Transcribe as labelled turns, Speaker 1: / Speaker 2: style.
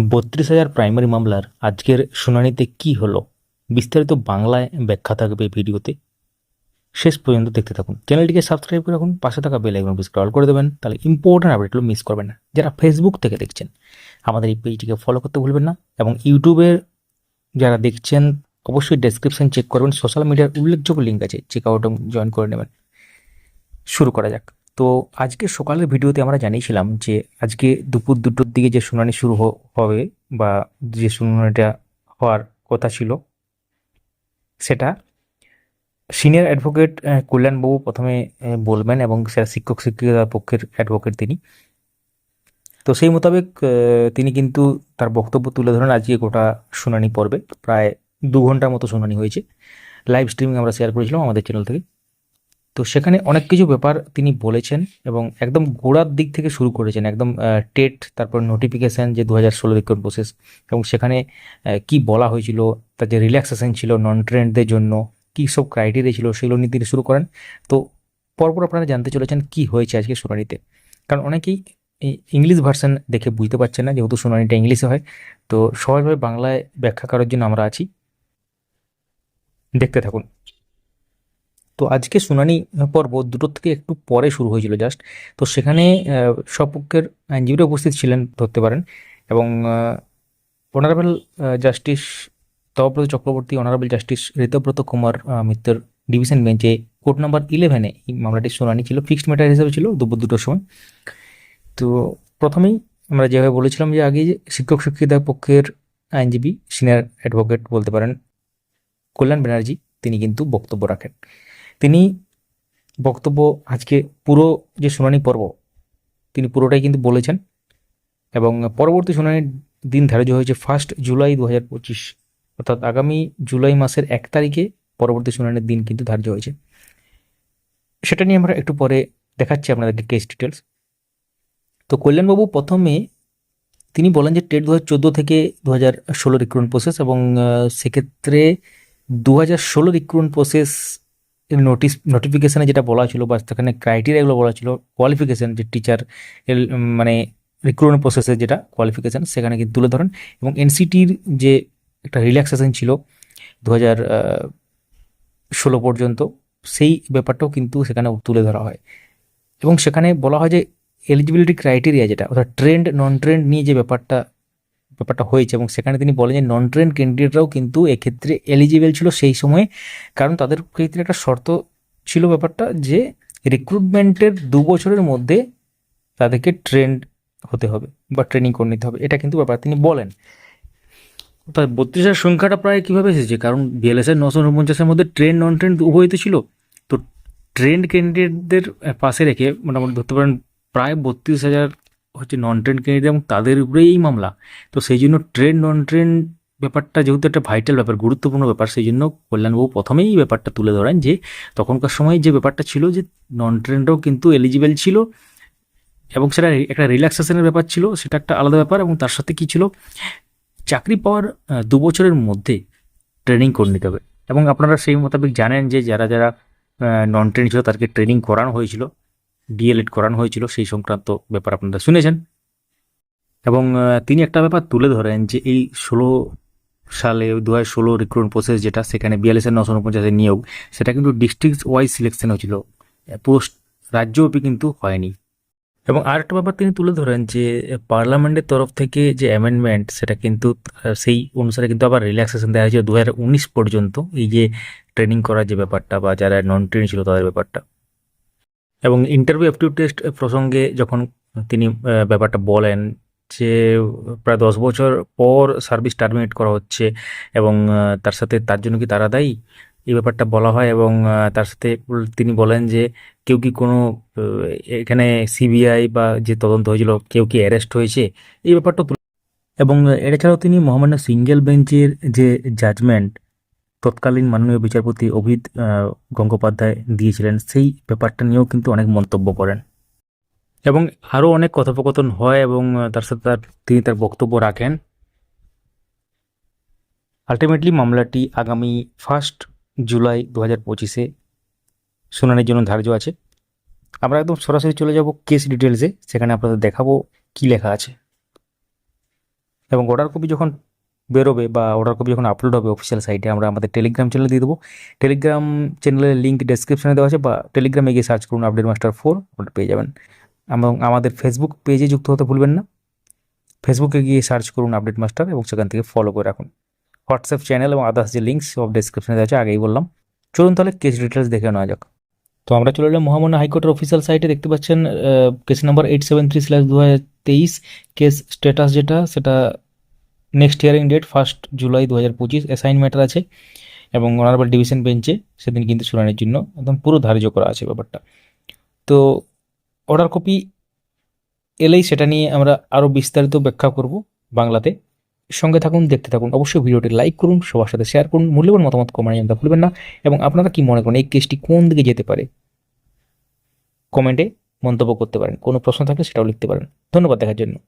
Speaker 1: বত্রিশ হাজার প্রাইমারি মামলার আজকের শুনানিতে কি হলো? বিস্তারিত বাংলায় ব্যাখ্যা থাকবে ভিডিওতে। শেষ পর্যন্ত দেখতে থাকুন। চ্যানেলটিকে সাবস্ক্রাইব করে রাখুন। পাশে থাকা বেল আইকন স্ক্রল করে দেবেন। তাহলে ইম্পর্টেন্ট আপডেটগুলো মিস করবেন না। যারা ফেসবুক থেকে দেখছেন, আমাদের এই পেজটিকে ফলো করতে ভুলবেন না এবং ইউটিউবের যারা দেখছেন, অবশ্যই ডেসক্রিপশন চেক করবেন। সোশ্যাল মিডিয়ার উল্লেখযোগ্য লিঙ্ক আছে। চেক আউট জয়েন করে নেবেন। শুরু করা যাক। তো আজকে সকালের ভিডিওতে আমরা জানিয়েছিলাম যে আজকে দুপুর দুটোর দিকে যে শুনানি শুরু হবে বা যে শুনানিটা হওয়ার কথা ছিল সেটা সিনিয়র অ্যাডভোকেট কল্যাণবাবু প্রথমে বলবেন এবং সেটা শিক্ষক শিক্ষিকার পক্ষের অ্যাডভোকেট তিনি। তো সেই মোতাবেক তিনি কিন্তু তার বক্তব্য তুলে ধরেন আজকে গোটা শুনানি পর্বে। প্রায় দু ঘণ্টার মতো শুনানি হয়েছে। লাইভ স্ট্রিমিং আমরা শেয়ার করেছিলাম আমাদের চ্যানেল থেকে। তো সেখানে অনেক কিছু ব্যাপার তিনি বলেছেন এবং একদম গোড়ার দিক থেকে শুরু করেছেন, একদম টেট, তারপর নোটিফিকেশান যে দু হাজার ষোলো রিক্রুট প্রসেস এবং সেখানে কি বলা হয়েছিল, তার যে রিল্যাক্সেশন ছিল নন ট্রেন্ডদের জন্য, কী সব ক্রাইটেরিয়া ছিল সেগুলো নিয়ে তিনি শুরু করেন। তো পরপর আপনারা জানতে চলেছেন কি হয়েছে আজকে শুনানিতে কারণ অনেকেই ইংলিশ ভার্সন দেখে বুঝতে পারছেন না, যেহেতু শুনানিটা ইংলিশে হয়। তো সহজভাবে বাংলায় ব্যাখ্যা করার জন্য আমরা আছি। দেখতে থাকুন। তো আজকে শুনানি পর্ব দুটোর থেকে একটু পরে শুরু হয়েছিল জাস্ট তো সেখানে আহ, সব পক্ষের আইনজীবীরা উপস্থিত ছিলেন ধরতে পারেন। এবং honourable justice Tapabrata Chakraborty honourable justice Ritabrata Kumar মিত্রের ডিভিশন বেঞ্চে কোর্ট নাম্বার ইলেভেনে এই মামলাটির শুনানি ছিল ফিক্সড ম্যাটার হিসেবে ছিল দুপুর দুটোর সময়। তো প্রথমেই আমরা যেভাবে বলেছিলাম যে আগে শিক্ষক শিক্ষিতার পক্ষের আইনজীবী সিনিয়র অ্যাডভোকেট বলতে পারেন কল্যাণ ব্যানার্জি তিনি কিন্তু বক্তব্য রাখেন। তিনি বক্তব্য আজকে পুরো যে শুনানি পর্ব, তিনি পুরোটাই কিন্তু বলেছেন এবং পরবর্তী শুনানির দিন ধার্য হয়েছে ফার্স্ট জুলাই দু হাজার পঁচিশ, অর্থাৎ আগামী জুলাই মাসের এক তারিখে পরবর্তী শুনানির দিন কিন্তু ধার্য হয়েছে। সেটা নিয়ে আমরা একটু পরে দেখাচ্ছি আপনাদেরকে কেস ডিটেলস তো কল্যাণবাবু প্রথমে তিনি বলেন যে টেট দু হাজার চোদ্দ থেকে দু হাজার ষোলো রিক্রুটমেন্ট প্রসেস এবং সেক্ষেত্রে দু হাজার ষোলো রিক্রুটমেন্ট প্রসেস নোটিস নোটিফিকেশানে যেটা বলা ছিল বা সেখানে ক্রাইটেরিয়াগুলো বলা ছিল কোয়ালিফিকেশান যে টিচার মানে রিক্রুটমেন্ট প্রসেসের যেটা কোয়ালিফিকেশান সেখানে কিন্তু তুলে ধরেন এবং এনসিটির যে একটা রিল্যাক্সেশন ছিল দু হাজার ষোলো পর্যন্ত সেই ব্যাপারটাও কিন্তু সেখানে তুলে ধরা হয়। এবং সেখানে বলা হয় যে এলিজিবিলিটি ক্রাইটেরিয়া যেটা অর্থাৎ ট্রেন্ড নন ট্রেন্ড নিয়ে যে ব্যাপারটা ব্যাপারটা হয়েছে এবং সেখানে তিনি বলেন যে নন ট্রেন ক্যান্ডিডেটরাও কিন্তু এক্ষেত্রে এলিজিবেল ছিল সেই সময়ে। কারণ তাদের ক্ষেত্রে একটা শর্ত ছিল ব্যাপারটা যে রিক্রুটমেন্টের দু বছরের মধ্যে তাদেরকে ট্রেন্ড হতে হবে বা ট্রেনিং করে নিতে হবে। এটা কিন্তু ব্যাপার তিনি বলেন। তার বত্রিশের সংখ্যাটা প্রায় কীভাবে এসেছে? কারণ বিএলএসের নশো উনপঞ্চাশের মধ্যে ট্রেন নন ট্রেন উভয়তে ছিল। তো ট্রেন্ড ক্যান্ডিডেটদের পাশে রেখে মোটামুটি ধরতে পারেন প্রায় বত্রিশ হাজার হচ্ছে নন ট্রেন ক্যান্ডিডেট এবং তাদের উপরেই এই মামলা। তো সেই জন্য ট্রেন নন ট্রেন ব্যাপারটা যেহেতু একটা ভাইটাল ব্যাপার, গুরুত্বপূর্ণ ব্যাপার, সেই জন্য কল্যাণবাবু প্রথমেই ব্যাপারটা তুলে ধরেন যে তখনকার সময় যে ব্যাপারটা ছিল যে নন ট্রেন্ডরাও কিন্তু এলিজিবেল ছিল এবং সেটা একটা রিল্যাক্সেশনের ব্যাপার ছিল, সেটা একটা আলাদা ব্যাপার এবং তার সাথে কি ছিল? চাকরি পাওয়ার দু বছরের মধ্যে ট্রেনিং করে নিতে হবে। এবং আপনারা সেই মোতাবেক জানেন যে যারা যারা নন ট্রেন ছিল তাদেরকে ট্রেনিং করানো হয়েছিল। ডিএলএড করানো হয়েছিল, সেই সংক্রান্ত ব্যাপার আপনারা শুনেছেন। এবং তিনি একটা ব্যাপার তুলে ধরেন যে এই ষোলো সালে দু হাজার ষোলো রিক্রুটমেন্ট প্রসেস যেটা, সেখানে বিয়াল্লিশের নশো উনপঞ্চাশের নিয়োগ, সেটা কিন্তু ডিস্ট্রিক্ট ওয়াইজ সিলেকশন হয়েছিল। পুরো রাজ্যব্যাপী কিন্তু হয়নি। এবং আরেকটা ব্যাপার তিনি তুলে ধরেন যে পার্লামেন্টের তরফ থেকে যে অ্যামেন্ডমেন্ট সেটা কিন্তু সেই অনুসারে কিন্তু আবার রিল্যাক্সেশন দেওয়া হয়েছিল দু হাজার উনিশ পর্যন্ত। এই যে ট্রেনিং করার যে ব্যাপারটা বা যারা নন ট্রেন ছিল তাদের ব্যাপারটা। এবং ইন্টারভিউ অ্যাপটিউড টেস্ট প্রসঙ্গে যখন তিনি ব্যাপারটা বলেন যে প্রায় দশ বছর পর সার্ভিস টার্মিনেট করা হচ্ছে এবং তার সাথে তার জন্য কি তারা দায়ী? এই ব্যাপারটা বলা হয় এবং তার সাথে তিনি বলেন যে কেউ কি কোনো এখানে সিবিআই বা যে তদন্ত হয়েছিল কেউ কি অ্যারেস্ট হয়েছে? এই ব্যাপারটা এবং এবং ছাড়াও তিনি মহামান্য সিঙ্গেল বেঞ্চের যে জাজমেন্ট তৎকালীন মাননীয় বিচারপতি আহ, গঙ্গোপাধ্যায় দিয়েছিলেন সেই ব্যাপারটা নিয়েও কিন্তু অনেক মন্তব্য করেন। এবং আরও অনেক কথোপকথন হয় এবং তার সাথে তার তিনি তার বক্তব্য রাখেন। আলটিমেটলি মামলাটি আগামী ফার্স্ট জুলাই দু হাজার পঁচিশে শুনানির জন্য ধার্য আছে। আমরা একদম সরাসরি চলে যাব কেস ডিটেলসে সেখানে আপনাদের দেখাবো কি লেখা আছে। এবং অর্ডার কপি যখন বেরোবে বা অর্ডার কপি যখন আপলোড হবে অফিসিয়াল সাইটে আমরা আমাদের টেলিগ্রাম চ্যানেলে দিয়ে দেবো। টেলিগ্রাম চ্যানেলের লিঙ্ক ডেসক্রিপশনে দেওয়া আছে বা টেলিগ্রামে গিয়ে সার্চ করুন আপডেট মাস্টার ফোর ওটা পেয়ে যাবেন। এবং আমাদের ফেসবুক পেজে যুক্ত হতে ভুলবেন না। ফেসবুকে গিয়ে সার্চ করুন আপডেট মাস্টার এবং সেখান থেকে ফলো করে রাখুন। হোয়াটসঅ্যাপ চ্যানেল এবং আদার্স যে লিঙ্কস সব ডেসক্রিপশনে দেওয়া আছে, আগেই বললাম। চলুন তাহলে কেস ডিটেলস দেখে নেওয়া যাক। তো আমরা চলে এলাম মহামান্য হাইকোর্টের অফিসিয়াল সাইটে দেখতে পাচ্ছেন case number eight seven three slash দু হাজার তেইশ কেস স্ট্যাটাস যেটা, সেটা next hearing date first July দু হাজার পঁচিশ অ্যাসাইন ম্যাটার আছে এবং অনারেবল ডিভিশন বেঞ্চে সেদিন কিন্তু শুনানির জন্য একদম পুরো ধার্য করা আছে ব্যাপারটা। তো অর্ডার কপি এলেই সেটা নিয়ে আমরা আরও বিস্তারিত ব্যাখ্যা করব বাংলাতে। সঙ্গে থাকুন, দেখতে থাকুন, অবশ্যই ভিডিওটি লাইক করুন, সবার সাথে শেয়ার করুন, মূল্যবান মতামত কমেন্ট জানতে ভুলবেন না। এবং আপনারা কি মনে করেন, এই কেসটি কোন দিকে যেতে পারে? কমেন্টে মন্তব্য করতে পারেন, কোনো প্রশ্ন থাকলে সেটাও লিখতে পারেন। ধন্যবাদ, দেখার জন্য।